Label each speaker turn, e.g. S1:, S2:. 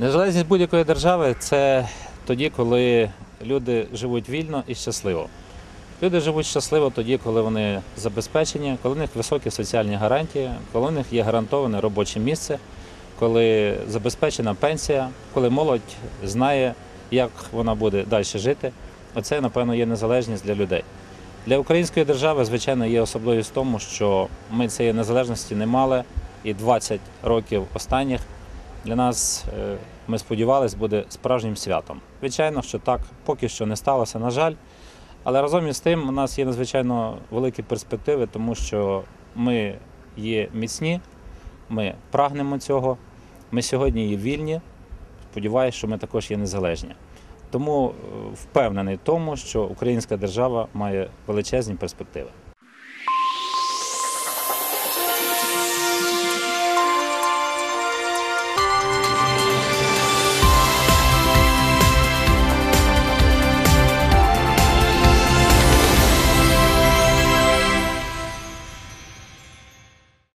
S1: Незалежність будь-якої держави це тоді, коли люди живуть вільно і щасливо. Люди живуть щасливо тоді, коли вони забезпечені, коли в них високі соціальні гарантії, коли в них є гарантоване робоче місце, коли забезпечена пенсія, коли молодь знає, як вона буде далі жити. Оце, напевно, є незалежність для людей. Для української держави, звичайно, є особливість в тому, що ми цієї незалежності не мали, і 20 років останніх для нас, е, ми сподівалися, буде справжнім святом. Звичайно, що так поки що не сталося, на жаль. Але разом із тим у нас є надзвичайно великі перспективи, тому що ми є міцні, ми прагнемо цього. Ми сьогодні є вільні. Сподіваюся, що ми також є незалежні. Тому е, впевнений в тому, що українська держава має величезні перспективи.